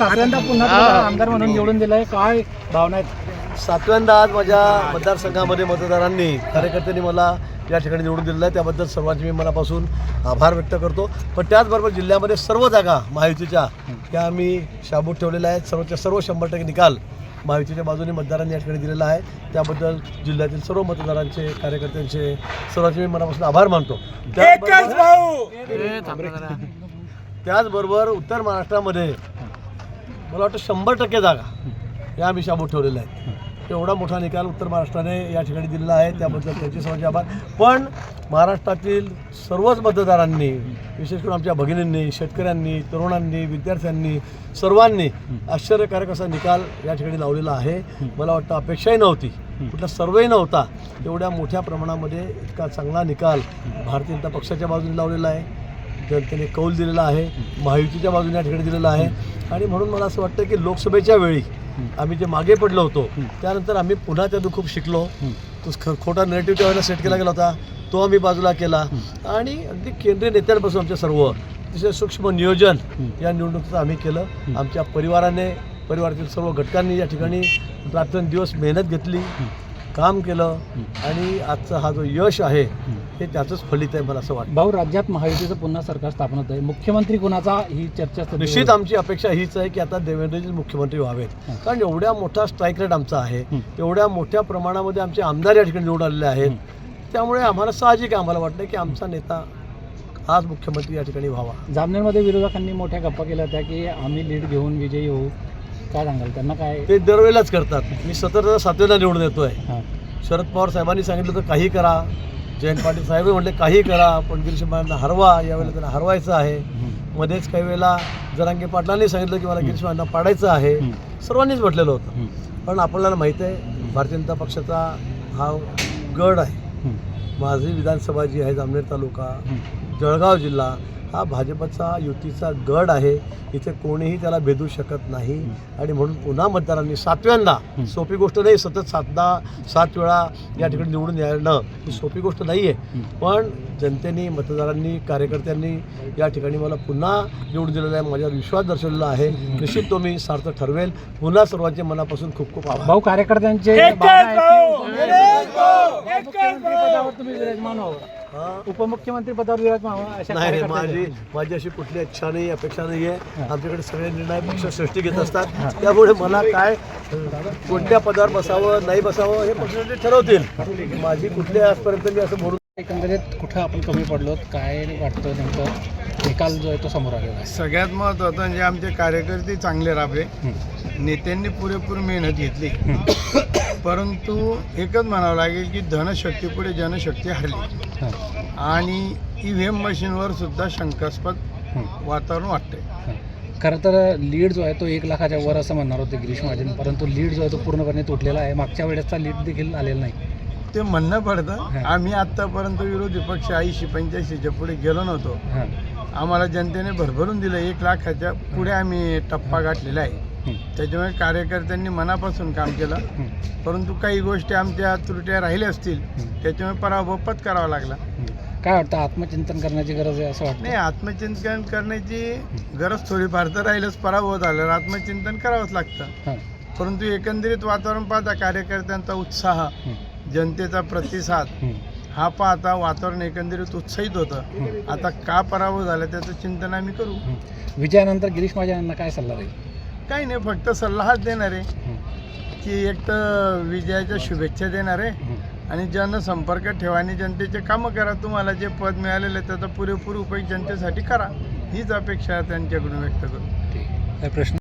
सातव्यांदा पुन्हा तुम्हाला आमदार म्हणून निवडून दिलंय. काय भावना आहेत? सातव्यांदा आज माझ्या मतदारसंघामध्ये मतदारांनी कार्यकर्त्यांनी मला या ठिकाणी निवडून दिलेलं आहे त्याबद्दल सर्वांचे मी मनापासून आभार व्यक्त करतो. पण त्याचबरोबर जिल्ह्यामध्ये सर्व जागा महायुतीच्या त्या आम्ही शाबूत ठेवलेल्या आहेत. सर्वच्या सर्व शंभर टक्के निकाल महायुतीच्या बाजूने मतदारांनी या ठिकाणी दिलेला आहे. त्याबद्दल जिल्ह्यातील सर्व मतदारांचे कार्यकर्त्यांचे सर्वांचे मी मनापासून आभार मानतो. त्याचबरोबर त्याचबरोबर उत्तर महाराष्ट्रामध्ये मला वाटतं शंभर टक्के जागा या आम्ही शाबूत ठेवलेल्या आहेत. एवढा मोठा निकाल उत्तर महाराष्ट्राने या ठिकाणी दिलेला आहे. त्याबद्दल त्यांचे सर्वांचे आभार. पण महाराष्ट्रातील सर्वच मतदारांनी विशेष करून आमच्या भगिनींनी शेतकऱ्यांनी तरुणांनी विद्यार्थ्यांनी सर्वांनी आश्चर्यकारक असा निकाल या ठिकाणी लावलेला आहे. मला वाटतं अपेक्षाही नव्हती. कुठला सर्वेही नव्हता. एवढ्या मोठ्या प्रमाणामध्ये इतका चांगला निकाल भारतीय जनता पक्षाच्या बाजूने लावलेला आहे. जनतेने कौल दिलेला आहे महायुतीच्या बाजूने या ठिकाणी दिलेला आहे. आणि म्हणून मला असं वाटतं की लोकसभेच्या वेळी आम्ही जे मागे पडलो होतो त्यानंतर आम्ही पुन्हा त्यातून खूप शिकलो. तो ख- खोटा नेरेटिव्ह त्यावेळेला सेट केला गेला होता. तो आम्ही बाजूला केला. आणि अगदी केंद्रीय नेत्यांपासून आमच्या सर्व अतिशय सूक्ष्म नियोजन या निवडणुकीचं आम्ही केलं. आमच्या परिवाराने परिवारातील सर्व घटकांनी या ठिकाणी रात्रंदिवस मेहनत घेतली. काम केलं आणि आजचा हा जो यश आहे हे त्याचंच फलित आहे मला असं वाटतं. भाऊ राज्यात महायुतीचं पुन्हा सरकार स्थापन होत आहे मुख्यमंत्री कुणाचा ही चर्चा निश्चित आमची अपेक्षा हीच आहे की आता देवेंद्रजी मुख्यमंत्री व्हावेत. कारण एवढ्या मोठा स्ट्राईक रेट आमचा आहे. एवढ्या मोठ्या प्रमाणामध्ये आमचे आमदार या ठिकाणी निवडून आलेले आहेत. त्यामुळे आम्हाला साहजिक आहे आम्हाला वाटतं की आमचा नेता हाच मुख्यमंत्री या ठिकाणी व्हावा. जामनेरमध्ये विरोधकांनी मोठ्या गप्पा केल्या होत्या की आम्ही लीड घेऊन विजयी होऊ. काय सांगाल? त्यांना काय ते दरवेळेलाच करतात. मी सतत सातवेला निवडून येतोय हां. शरद पवार साहेबांनी सांगितलं तर काही करा. जयंत पाटील साहेब म्हटले काही करा पण गिरीश महाराजांना हरवा. यावेळेला त्यांना हरवायचं आहे. मध्येच काही वेळेला जरांगे पाटलांनी सांगितलं की मला गिरीश महाराजांना पाडायचं आहे. सर्वांनीच म्हटलेलं होतं. पण आपल्याला माहीत आहे भारतीय जनता पक्षाचा हा गड आहे. माझी विधानसभा जी आहे जामनेर तालुका. जळगाव जिल्हा हा भाजपचा युतीचा गड आहे. इथे कोणीही त्याला भेदू शकत नाही. आणि म्हणून पुन्हा मतदारांनी सातव्यांदा. सोपी गोष्ट नाही सतत सातदा सात वेळा या ठिकाणी निवडून येणं ही सोपी गोष्ट नाही आहे हं. पण जनतेने मतदारांनी कार्यकर्त्यांनी या ठिकाणी मला पुन्हा निवडून दिलेला आहे. माझ्यावर विश्वास दर्शवलेला आहे. निश्चित तो मी सार्थक ठरवेल. पुन्हा सर्वांचे मनापासून खूप खूप आभार. भाऊ कार्यकर्त्यांचे उपमुख्यमंत्री पदावर विराजमान हा. अशा नाही माझी माझी अशी कुठली इच्छा नाही अपेक्षा नाही आहे. आमच्याकडे सगळे निर्णय पक्ष सृष्टी घेत असतात. त्यामुळे मला काय कोणत्या पदावर बसावं नाही बसावं हे पक्ष ठरवतील. माझी कुठल्या आजपर्यंत मी असं म्हणून एकंदरीत कुठं आपण कमी पडलो काय वाटतं नेमकं? निकाल जो आहे तो समोर आलेला आहे. सगळ्यात महत्त्वाचं म्हणजे आमचे कार्यकर्ते चांगले राबले नेत्यांनी पुरेपूर मेहनत घेतली. परंतु एकच म्हणावं लागेल की धनशक्तीपुढे जनशक्ती हरली. आणि ई व्ही एम मशीनवर सुद्धा शंकास्पद वातावरण वाटतंय. खरं तर लीड जो आहे तो एक लाखाच्या वर असं म्हणणार होते गिरीश महाजन. परंतु लीड जो आहे तो पूर्णपणे तुटलेला आहे. मागच्या वेळेसचा लीड देखील आलेला नाही. ते म्हणणं पडतं. आम्ही आत्तापर्यंत विरोधी पक्ष ऐंशी पंच्याऐंशीच्या पुढे गेलो नव्हतो. आम्हाला जनतेने भरभरून दिलं. एक लाखाच्या पुढे आम्ही टप्पा गाठलेला आहे. त्याच्यामुळे कार्यकर्त्यांनी मनापासून काम केलं. परंतु काही गोष्टी आमच्या त्रुट्या राहिल्या असतील. त्याच्यामुळे पराभव पत्करावा लागला. काय वाटतं आत्मचिंतन करण्याची गरज आहे असं वाटतं नाही आत्मचिंतन करण्याची गरज थोडीफार तर राहिलंच पराभव झाल्यावर आत्मचिंतन करावंच लागतं परंतु एकंदरीत वातावरण पाहता कार्यकर्त्यांचा उत्साह. जनतेचा प्रतिसाद हं. पाहता वातावरण एकंदरीत उत्साहित होतं. आता का पराभव झाला त्याचं चिंतन आम्ही करू. विजयानंतर गिरीश महाजन यांना काय सल्ला राहील काही नाही फक्त सल्ला हाच देणार. आहे की एक तर विजयाच्या शुभेच्छा देणार आहे आणि जनसंपर्क ठेवा आणि जनतेचे कामं करा. तुम्हाला जे पद मिळालेलं आहे त्याचा पुरेपूर उपयोग जनतेसाठी करा. हीच अपेक्षा त्यांच्याकडून व्यक्त करू प्रश्न?